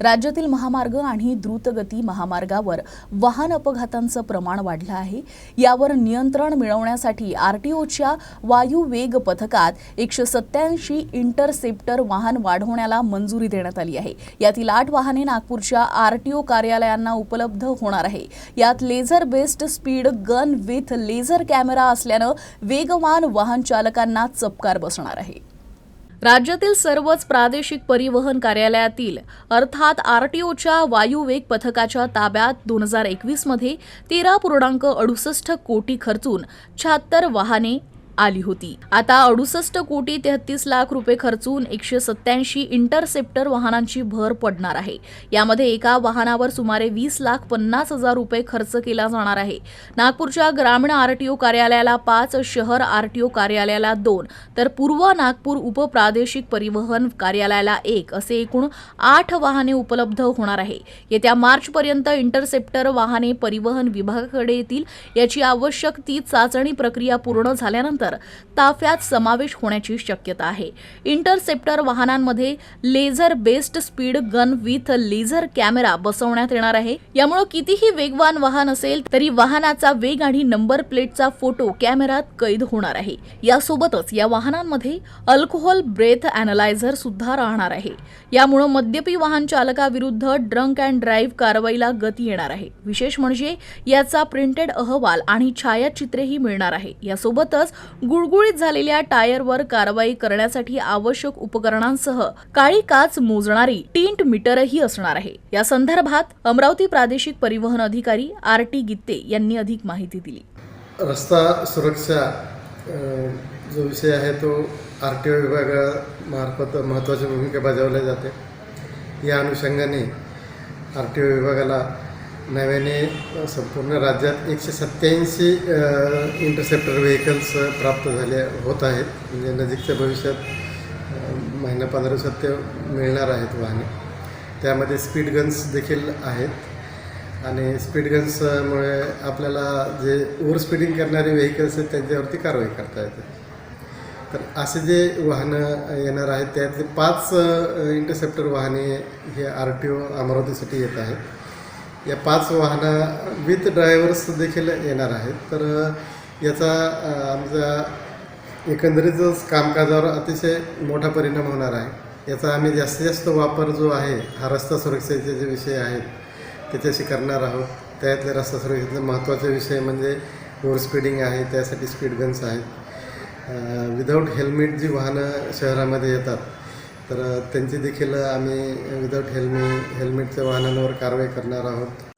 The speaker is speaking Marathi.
राज्यातील महामार्ग आणि द्रुतगती महामार्गावर वाहन अपघातांचं प्रमाण वाढलं आहे. यावर नियंत्रण मिळवण्यासाठी आरटीओच्या वायू वेग पथकात एकशे सत्याऐंशी इंटरसेप्टर वाहन वाढवण्याला मंजुरी देण्यात आली आहे. यातील आठ वाहने नागपूरच्या आरटीओ कार्यालयांना उपलब्ध होणार आहे. यात laser based speed gun with laser camera असल्यानं वेगवान वाहन चालकांना चपकार बसणार आहे. राज्यातील सर्वच प्रादेशिक परिवहन कार्यालयातील अर्थात आरटीओच्या वायुवेग पथकाच्या ताब्यात दोन हजार एकवीसमध्ये तेरा पूर्णांक अडुसष्ट कोटी खर्चून शहात्तर वाहने आली होती. आता अडुसष्ट कोटी तेहतीस लाख रुपये खर्चून एकशे सत्याऐंशी इंटरसेप्टर वाहनांची भर पडणार आहे. यामध्ये एका वाहनावर सुमारे वीस लाख पन्नास हजार रुपये खर्च केला जाणार आहे. नागपूरच्या ग्रामीण आरटीओ कार्यालयाला पाच शहर आरटीओ कार्यालयाला दोन तर पूर्व नागपूर उपप्रादेशिक परिवहन कार्यालयाला एक असे एकूण आठ वाहने उपलब्ध होणार आहे. येत्या मार्चपर्यंत इंटरसेप्टर वाहने परिवहन विभागाकडे येतील. याची आवश्यक ती चाचणी प्रक्रिया पूर्ण झाल्यानंतर ताफ्यात समावेश होण्याची शक्यता आहे. इंटरसेप्टर वाहनांमध्ये laser based speed gun with laser camera बसवण्यात येणार आहे. यामुळे कितीही वेगवान वाहन असेल तरी वाहनाचा वेग आणि नंबर प्लेटचा फोटो कॅमेरात कैद होणार आहे. यासोबतच या वाहनांमध्ये अल्कोहोल ब्रेथ अॅनलायझर सुद्धा राहणार आहे. यामुळे मद्यपी वाहन चालकाविरुद्ध ड्रंक अँड ड्राईव्ह कारवाईला गती येणार आहे. विशेष म्हणजे याचा प्रिंटेड अहवाल आणि छायाचित्रेही मिळणार आहे. यासोबतच गुळगुळीत झालेल्या टायरवर कारवाई करण्यासाठी आवश्यक उपकरणांसह काळी काच मोजणारी टिंट मीटरही असणार आहे. या संदर्भात अमरावती प्रादेशिक परिवहन अधिकारी आर टी गित्ते यांनी अधिक माहिती दिली. रस्ता सुरक्षा जो विषय आहे तो आर टी ओ विभागामार्फत महत्त्वाची भूमिका बजावल्या जाते. या अनुषंगाने आर टी ओ विभागाला नव्याने संपूर्ण राज्यात एकशे सत्याऐंशी इंटरसेप्टर व्हेकल्स प्राप्त झाले होत आहेत. म्हणजे नजीकच्या भविष्यात महिना पंधरा दिवसात ते मिळणार आहेत वाहने. त्यामध्ये स्पीड गन्स देखील आहेत. आणि स्पीड गन्समुळे आपल्याला जे ओव्हर स्पीडिंग करणारे व्हेकल्स आहेत त्यांच्यावरती कारवाई करता येते. तर असे जे वाहनं येणार आहेत त्यातले पाच इंटरसेप्टर वाहने हे आर टी ओ अमरावतीसाठी येत आहेत. या पाच वाहनं विथ ड्रायव्हर्स देखील येणार आहेत. तर याचा आमच्या एकंदरीतच कामकाजावर अतिशय मोठा परिणाम होणार आहे. याचा आम्ही जास्तीत जास्त वापर जो आहे हा रस्ता सुरक्षेचे जे विषय आहेत त्याच्याशी करणार आहोत. त्यातले रस्ता सुरक्षेतले महत्त्वाचे विषय म्हणजे ओव्हर स्पीडिंग आहे त्यासाठी स्पीड गन्स आहेत. विदाऊट हेल्मेट जी वाहनं शहरामध्ये येतात तर त्यांची देखील आम्ही विदाऊट हेल्मेट हेल्मेटच्या वाहनांवर कारवाई करणार आहोत.